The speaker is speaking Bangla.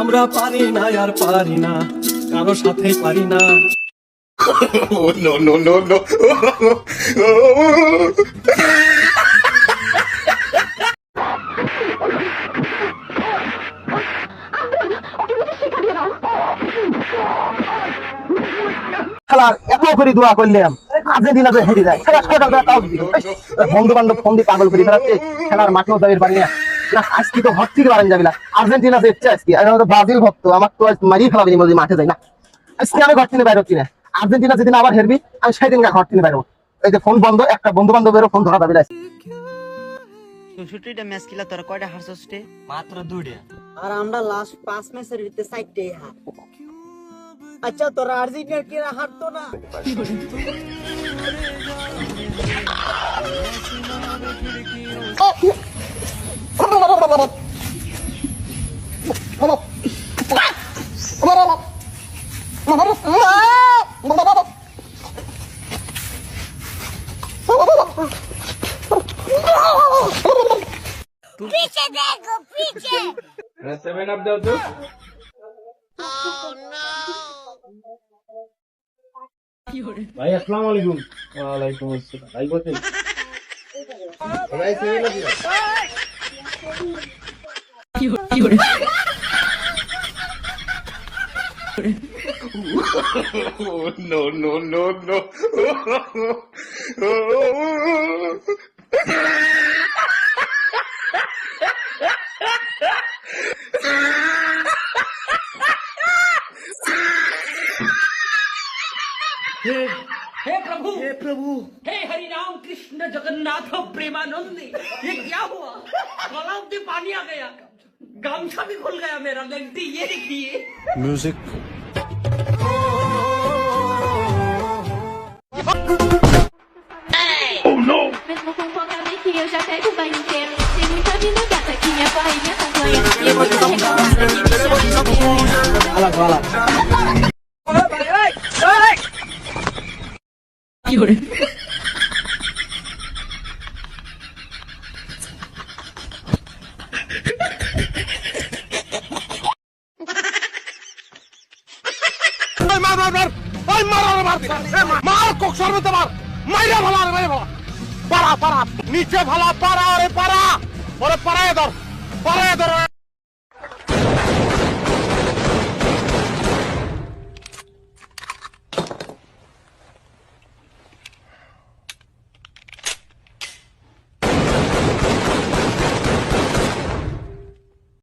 আমরা পারি না আর পারি না। কারও সাথে পারি না। Oh, no, no, no, no. খেলার এত করে দোয়া করলাম। আর্জেন্টিনা যে হেরে যায়। খেলা ছোট তাও বন্ধু বান্ধব ফোন দিয়ে পাগল করে ফেলাচ্ছে খেলার মাঠেও যাবে পারি না। আজকে তো ঘর থেকে বাড়ান যাবে না। আর্জেন্টিনা জিতছে আজকে। আর আমি তো ব্রাজিল ভক্ত আমার তো আজ মারিয়ে ফেলাবে যদি মাঠে যাই না। আজকে আমি ঘর থেকে বাইরে হচ্ছি না আর্জেন্টিনা যেদিন আবার হেরবি আমি সেদিন ঘর থেকে বাইরে এই যে ফোন বন্ধ একটা বন্ধু বান্ধবেরও ফোন ধরা যাবে না। চৌষট্টিটা ম্যাচ খেলা তোরা কয়টা হারছস রে? মাত্র দুইটা। আর আমরা লাস্ট পাঁচ ম্যাচের ভিতরে চারটেই হার। আচ্ছা তোরা আর্জেন্টিনার কিরা হারতো না? पीछे देखो पीछे ভাই আসসালামু আলাইকুম ওয়ালাইকুম আসসালাম ভাই বলছেন Oh, No, no, no, no. हे प्रभु। हे प्रभु। हे हरि राम कृष्ण जगन्नाथ प्रेमानंद ये क्या हुआ? में पानी आ गया। गामछा भी खुल गया मेरा लगती ये देखिए Mesmo আলাদা আলাদা মার মার মার মার কক সর্বতে মার মাইরা ভালো মাইরা ভালো পারা পারা নিচে ভালা পারা আরে পারা ওরে পারায় ধর পারায় ধর।